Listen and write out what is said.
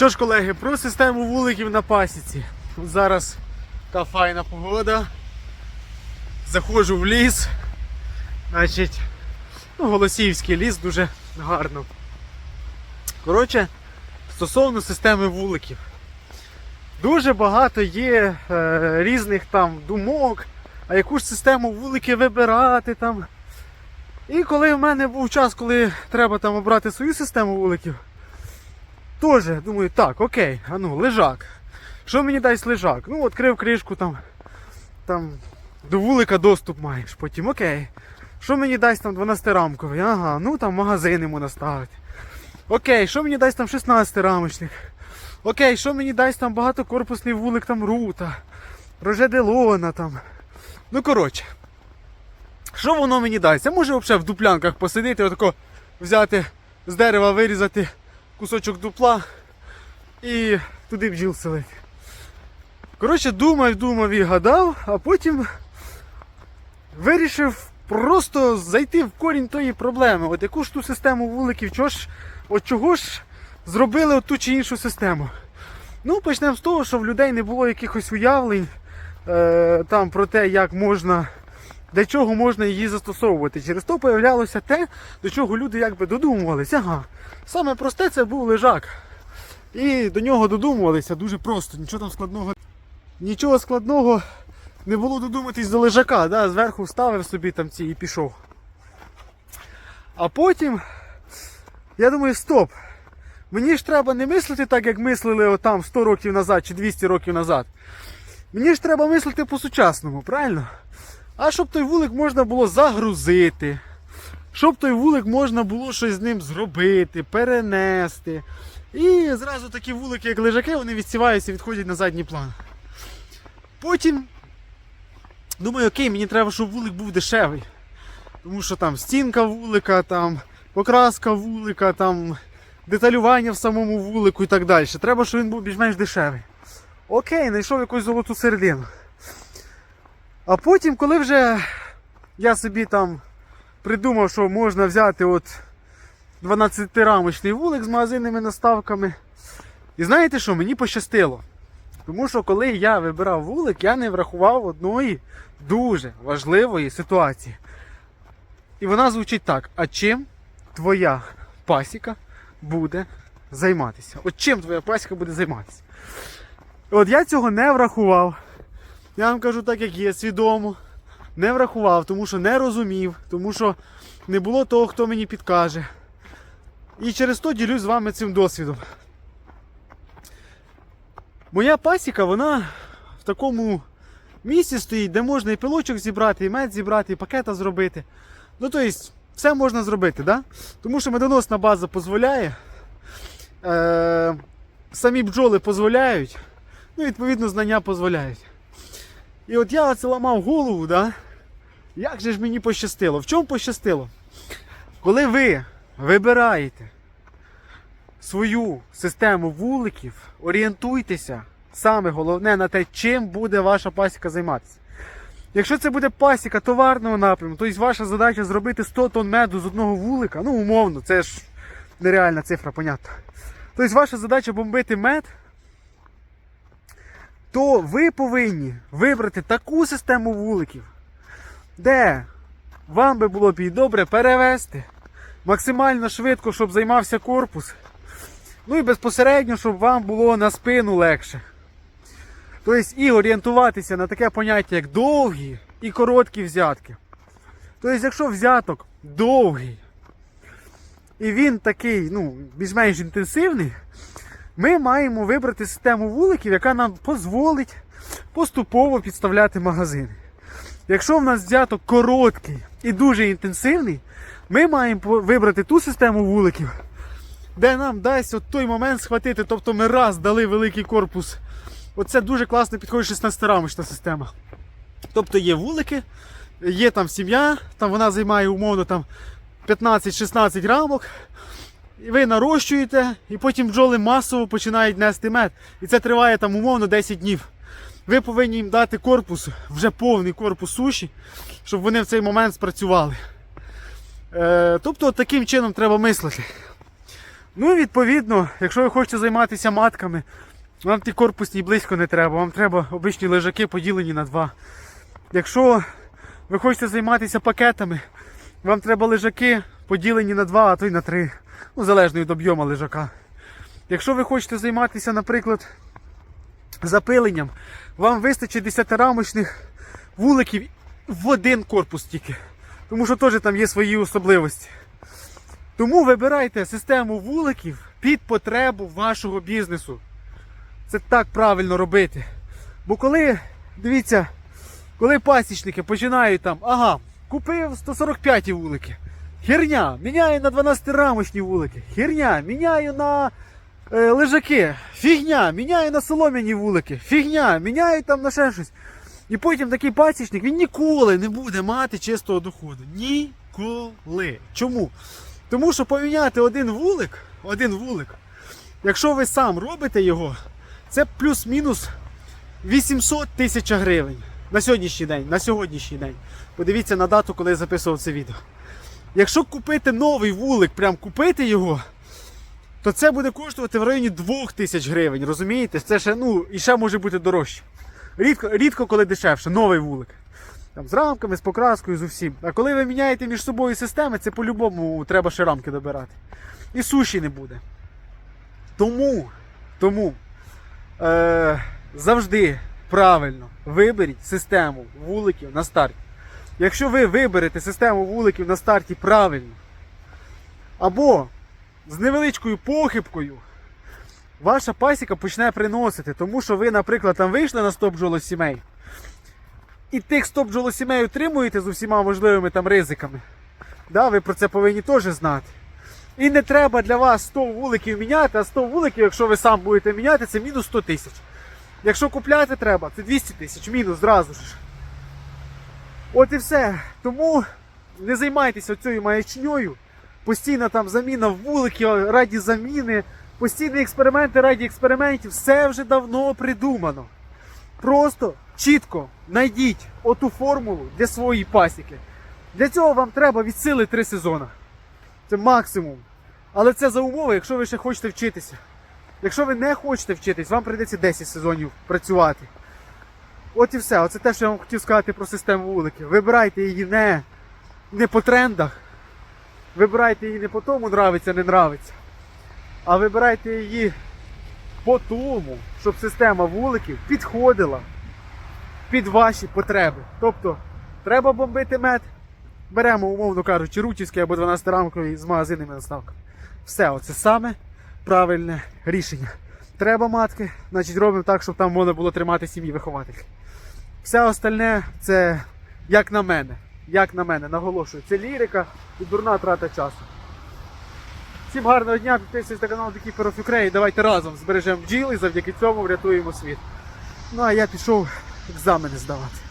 Що ж, колеги, про систему вуликів на пасіці. Зараз така файна погода. Заходжу в ліс. Значить, ну, Голосіївський ліс дуже гарно. Коротше, стосовно системи вуликів. Дуже багато є е, різних там думок, а яку ж систему вулики вибирати там. І коли в мене був час, коли треба там обрати свою систему вуликів, теж думаю, так, окей, а ну, лежак. Що мені дасть лежак? Ну, відкрив кришку там, там до вулика доступ маєш. Потім окей. Що мені дасть там 12-рамковий? Ага, ну там магазини можна ставити. Окей, що мені дасть там 16-рамочник? Окей, що мені дасть там багатокорпусний вулик там рута, Роже Делона там. Ну коротше. Що воно мені дасть? Я може взагалі в дуплянках посидіти, отако взяти з дерева, вирізати кусочок дупла і туди бджіл селити. Коротше, думав, думав і гадав, а потім вирішив просто зайти в корінь тої проблеми. От яку ж ту систему вуликів, чого ж, от чого ж зробили от ту чи іншу систему? Ну, почнемо з того, що в людей не було якихось уявлень е, там про те, як можна, для чого можна її застосовувати. Через то появлялося те, до чого люди якби додумувалися. Ага, саме просте це був лежак. І до нього додумувалися дуже просто, нічого там складного. Нічого складного не було додуматись до лежака, да? зверху вставив собі там ці і пішов. А потім я думаю, стоп. Мені ж треба не мислити так, як мислили отам 100 років назад чи 200 років назад. Мені ж треба мислити по-сучасному, правильно? А щоб той вулик можна було загрузити, щоб той вулик можна було щось з ним зробити, перенести. І зразу такі вулики, як лежаки, вони відсіваються і відходять на задній план. Потім думаю, окей, мені треба, щоб вулик був дешевий. Тому що там стінка вулика, там покраска вулика, там деталювання в самому вулику і так далі. Треба, щоб він був більш-менш дешевий. Окей, знайшов якусь золоту середину. А потім, коли вже я собі там придумав, що можна взяти от 12-рамочний вулик з магазинними наставками. І знаєте що, мені пощастило. Тому що коли я вибирав вулик, я не врахував одної дуже важливої ситуації. І вона звучить так: а чим твоя пасіка буде займатися? От чим твоя пасіка буде займатися? От я цього не врахував. Я вам кажу так, як є, свідомо. Не врахував, тому що не розумів, тому що не було того, хто мені підкаже. І через то ділюсь з вами цим досвідом. Моя пасіка, вона в такому місці стоїть, де можна і пилочок зібрати, і мед зібрати, і пакета зробити. Ну, тобто, все можна зробити, да? тому що медоносна база дозволяє. Е- самі бджоли дозволяють, ну, відповідно, знання дозволяють. І от я оце ламав голову, да? як же ж мені пощастило? В чому пощастило? Коли ви вибираєте свою систему вуликів, орієнтуйтеся саме головне на те, чим буде ваша пасіка займатися. Якщо це буде пасіка товарного напряму, то ваша задача зробити 100 тонн меду з одного вулика, ну умовно, це ж нереальна цифра, понятно. Тобто ваша задача бомбити мед, то ви повинні вибрати таку систему вуликів, де вам би було б і добре перевести максимально швидко, щоб займався корпус. Ну і безпосередньо, щоб вам було на спину легше. Тобто і орієнтуватися на таке поняття, як довгі і короткі взятки. Тобто, якщо взяток довгий, і він такий, ну, більш-менш інтенсивний, ми маємо вибрати систему вуликів, яка нам дозволить поступово підставляти магазини. Якщо в нас взяток короткий і дуже інтенсивний, ми маємо вибрати ту систему вуликів, де нам дасть от той момент схватити. Тобто ми раз дали великий корпус. Оце дуже класно підходить 16-рамочна система. Тобто є вулики, є там сім'я, там вона займає умовно там 15-16 рамок. Ви нарощуєте, і потім бджоли масово починають нести мед. І це триває там умовно 10 днів. Ви повинні їм дати корпус, вже повний корпус суші, щоб вони в цей момент спрацювали. Е, тобто таким чином треба мислити. Ну, відповідно, якщо ви хочете займатися матками, вам ті корпусні близько не треба, вам треба обичні лежаки поділені на два. Якщо ви хочете займатися пакетами, вам треба лежаки поділені на два, а то й на три. Ну, залежно від об'єму лежака. Якщо ви хочете займатися, наприклад, запиленням, вам вистачить 10-рамочних вуликів в один корпус тільки. Тому що теж там є свої особливості. Тому вибирайте систему вуликів під потребу вашого бізнесу. Це так правильно робити. Бо коли, дивіться, коли пасічники починають там, ага, купив 145 вулики. Херня, міняю на 12-рамочні вулики. Херня, міняю на е, лежаки. Фігня, міняю на солом'яні вулики. Фігня, міняю там на ще щось. І потім такий пасічник він ніколи не буде мати чистого доходу. Ніколи. Чому? Тому що поміняти один вулик, один вулик, якщо ви сам робите його, це плюс-мінус 800 тисяч гривень на сьогоднішній день. На сьогоднішній день. Подивіться на дату, коли я записував це відео. Якщо купити новий вулик, прям купити його, то це буде коштувати в районі 2000 гривень. Розумієте? Це ще, ну, і ще може бути дорожче. Рідко, рідко коли дешевше, новий вулик. Там, з рамками, з покраскою, з усім. А коли ви міняєте між собою системи, це по-любому треба ще рамки добирати. І суші не буде. Тому, тому е, завжди правильно виберіть систему вуликів на старті. Якщо ви виберете систему вуликів на старті правильно, або з невеличкою похибкою, ваша пасіка почне приносити, тому що ви, наприклад, там вийшли на стоп сімей, і тих стоп сімей утримуєте з усіма можливими там ризиками. Да, ви про це повинні теж знати. І не треба для вас 100 вуликів міняти, а 100 вуликів, якщо ви сам будете міняти, це мінус 100 тисяч. Якщо купляти треба, це 200 тисяч, мінус зразу ж. От і все. Тому не займайтеся цією маячньою. Постійна там заміна вуликів раді заміни, постійні експерименти раді експериментів. Все вже давно придумано. Просто чітко знайдіть оту формулу для своєї пасіки. Для цього вам треба від сили 3 сезони. Це максимум. Але це за умови, якщо ви ще хочете вчитися. Якщо ви не хочете вчитись, вам прийдеться 10 сезонів працювати. От і все. Оце те, що я вам хотів сказати про систему вуликів. Вибирайте її не, не по трендах. Вибирайте її не по тому, нравиться, не нравиться. А вибирайте її по тому, щоб система вуликів підходила під ваші потреби. Тобто, треба бомбити мед. Беремо, умовно кажучи, рутівський або 12-рамковий з магазинними наставками. Все, оце саме правильне рішення. Треба матки, значить робимо так, щоб там можна було тримати сім'ї вихователів. Все остальне це як на мене. Як на мене, наголошую, це лірика і дурна трата часу. Всім гарного дня, підписуйтесь на канал Перов Ukraine. Давайте разом збережемо бджіл і завдяки цьому врятуємо світ. Ну а я пішов екзамени здавати.